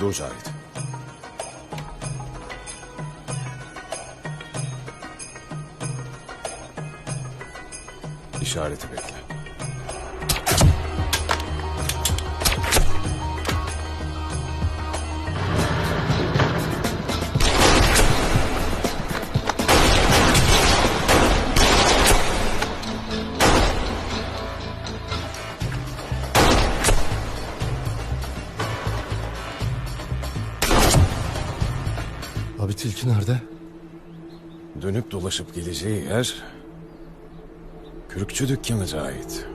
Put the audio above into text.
Dur Cahit. İşareti bekle. Abi tilki nerede? Dönüp dolaşıp geleceği yer... Kürkçü dükkanı Cahit.